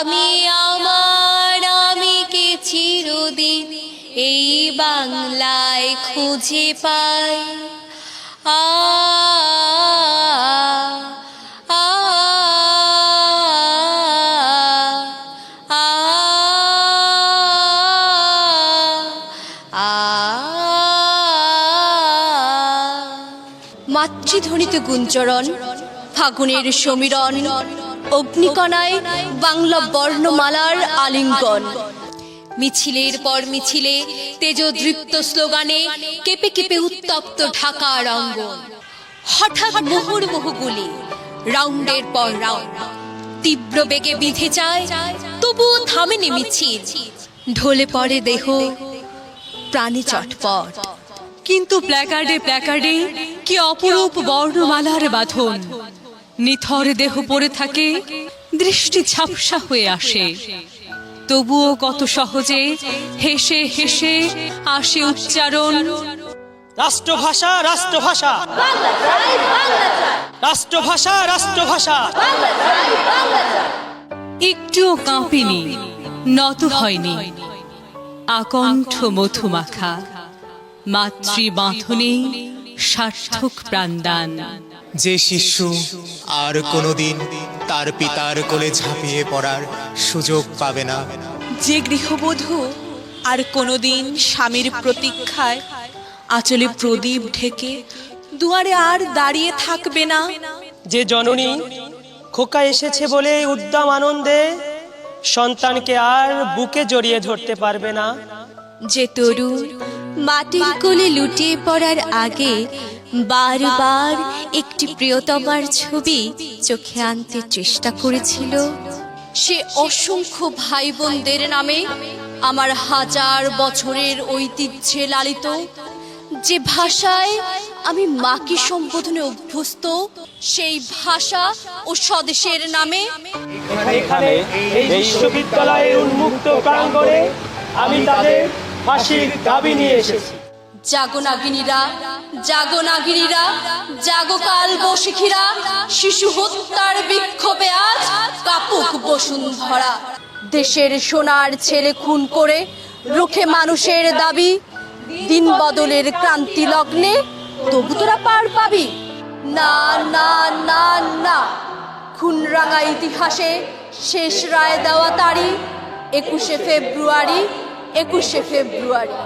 আমি আমার আমি কে চিরদিন এই বাংলায় খুঁজে পাই? আ মাতৃধ্বনিত গুঞ্চরণ ফাগুনের সমীরণ অগ্নিকণায় বাংলা বর্ণমালার আলিঙ্গন। মিছিলের পর মিছিলে তেজদৃপ্ত স্লোগানে কেঁপে কেঁপে উত্তপ্ত ঢাকা অঙ্গন। হঠাৎ মুহুর্মুহু গুলি রাউন্ডের পর রাউন্ড। তীব্র বেগে বিঁধে যায়, তবুও থামেনি মিছিল। ঢলে পড়ে দেহ, প্রাণী চটপট। কিন্তু প্ল্যাকার্ডে প্ল্যাকার্ডে কি অপরূপ বর্ণমালার বাঁধন? নিথর দেহ পড়ে থাকে দৃষ্টি ঝাপসা হয়ে আসে। তবুও কত সহজে হেসে হেসে আসে উচ্চারণ। রাষ্ট্রভাষা রাষ্ট্রভাষা। রাষ্ট্রভাষা রাষ্ট্রভাষা। একটুও কাঁপেনি নত হয়নি। আকণ্ঠ মধুমাখা মাতৃ বাঁধনে সার্থক প্রাণদান। যে শিশু আর কোনোদিন তার পিতার কোলে ঝাঁপিয়ে পড়ার সুযোগ পাবে না। যে গৃহবধূ আর কোনোদিন স্বামীর প্রতীক্ষায় আঁচলে প্রদীপ ঢেকে দুয়ারে আর দাঁড়িয়ে থাকবে না। যে জননী খোকা এসেছে বলে উদ্দাম আনন্দে সন্তানকে আর বুকে জড়িয়ে ধরতে পারবে না। যে তরুণ মাটির কোলে লুটিয়ে পড়ার আগে বারবার একটি প্রিয়তমার ছবি চোখে আনতে চেষ্টা করেছিল। সে অসংখ্য ভাই বোনদের নামে আমার হাজার বছরের ঐতিহ্যে লালিত। যে ভাষায় আমি মাকে সম্বোধনে অভ্যস্ত, সেই ভাষা ও স্বদেশের নামে এখানে এই বিশ্ববিদ্যালয়ের উন্মুক্ত প্রাঙ্গণে আমি তাদের ফাঁসির দাবি নিয়ে এসেছি। জাগনাগিনীরা জাগনাগিনীরা জাগকাল বসিখিরা, শিশু হত্যার বিক্ষোভে আজ কাপুক বসুন্ধরা। দেশের সোনার ছেলে খুন করে রুখে মানুষের দাবি, দিন বদলের ক্রান্তি লগ্নে তবু তোরা পার পাবি। না না না না, খুনরাঙা ইতিহাসে শেষ রায় দেওয়া তারিখ একুশে ফেব্রুয়ারি একুশে ফেব্রুয়ারি।